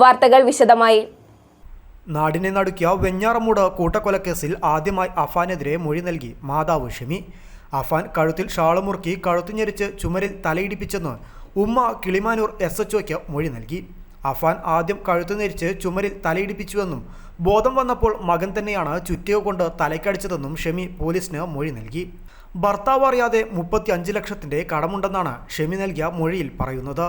വാർത്തകൾ വിശദമായി. നാടിനെ നടുക്കിയ വെഞ്ഞാറമൂട് കൂട്ടക്കൊലക്കേസിൽ ആദ്യമായി അഫാനെതിരെ മൊഴി നൽകി മാതാവ് ഷമി. അഫാൻ കഴുത്തിൽ ഷാളുമുറുക്കി കഴുത്തുഞ്ഞെരിച്ച് ചുമരിൽ തലയിടിപ്പിച്ചെന്ന് ഉമ്മ കിളിമാനൂർ എസ് എച്ച് ഒയ്ക്ക് മൊഴി നൽകി. അഫാൻ ആദ്യം കഴുത്തു ഞെരിച്ച് ചുമരിൽ തലയിടിപ്പിച്ചുവെന്നും ബോധം വന്നപ്പോൾ മകൻ തന്നെയാണ് ചുറ്റിക കൊണ്ട് തലയ്ക്കടിച്ചതെന്നും ഷമി പോലീസിന് മൊഴി നൽകി. ഭർത്താവ് അറിയാതെ മുപ്പത്തി അഞ്ച് ലക്ഷത്തിന്റെ കടമുണ്ടെന്നാണ് ഷമി നൽകിയ മൊഴിയിൽ പറയുന്നത്.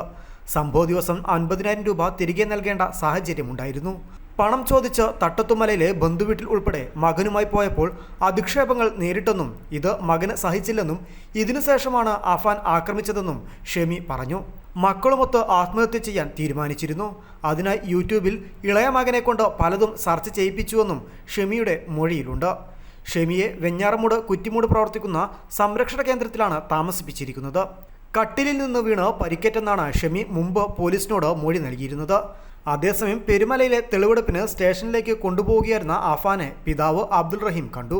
സംഭവ ദിവസം അൻപതിനായിരം രൂപ തിരികെ നൽകേണ്ട സാഹചര്യമുണ്ടായിരുന്നു. പണം ചോദിച്ച് തട്ടത്തുമലയിലെ ബന്ധുവീട്ടിൽ ഉൾപ്പെടെ മകനുമായി പോയപ്പോൾ അധിക്ഷേപങ്ങൾ നേരിട്ടെന്നും ഇത് മകന് സഹിച്ചില്ലെന്നും ഇതിനുശേഷമാണ് അഫാൻ ആക്രമിച്ചതെന്നും ഷെമി പറഞ്ഞു. മക്കളുമൊത്ത് ആത്മഹത്യ ചെയ്യാൻ തീരുമാനിച്ചിരുന്നു. അതിനായി യൂട്യൂബിൽ ഇളയ മകനെ കൊണ്ട് പലതും സെർച്ച് ചെയ്യിപ്പിച്ചുവെന്നും ഷെമിയുടെ മൊഴിയിലുണ്ട്. ഷെമിയെ വെഞ്ഞാറമൂട് കുറ്റിമൂട് പ്രവർത്തിക്കുന്ന സംരക്ഷണ കേന്ദ്രത്തിലാണ് താമസിപ്പിച്ചിരിക്കുന്നത്. കട്ടിലിൽ നിന്ന് വീണ് പരിക്കേറ്റെന്നാണ് ഷമി മുമ്പ് പോലീസിനോട് മൊഴി നൽകിയിരുന്നത്. അതേസമയം പെരുമലയിലെ തെളിവെടുപ്പിന് സ്റ്റേഷനിലേക്ക് കൊണ്ടുപോവുകയായിരുന്ന അഫാനെ പിതാവ് അബ്ദുൾ റഹീം കണ്ടു.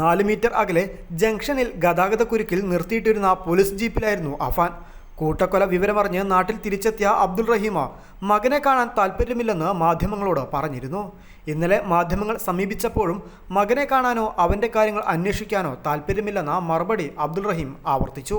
നാല് മീറ്റർ അകലെ ജംഗ്ഷനിൽ ഗതാഗതക്കുരുക്കിൽ നിർത്തിയിട്ടിരുന്ന പോലീസ് ജീപ്പിലായിരുന്നു അഫാൻ കൂട്ടക്കൊല വിവരമറിഞ്ഞ് നാട്ടിൽ തിരിച്ചെത്തിയ അബ്ദുൾ റഹീമ മകനെ കാണാൻ താല്പര്യമില്ലെന്ന് മാധ്യമങ്ങളോട് പറഞ്ഞിരുന്നു. ഇന്നലെ മാധ്യമങ്ങൾ സമീപിച്ചപ്പോഴും മകനെ കാണാനോ അവന്റെ കാര്യങ്ങൾ അന്വേഷിക്കാനോ താല്പര്യമില്ലെന്ന മറുപടി അബ്ദുൾ റഹീം ആവർത്തിച്ചു.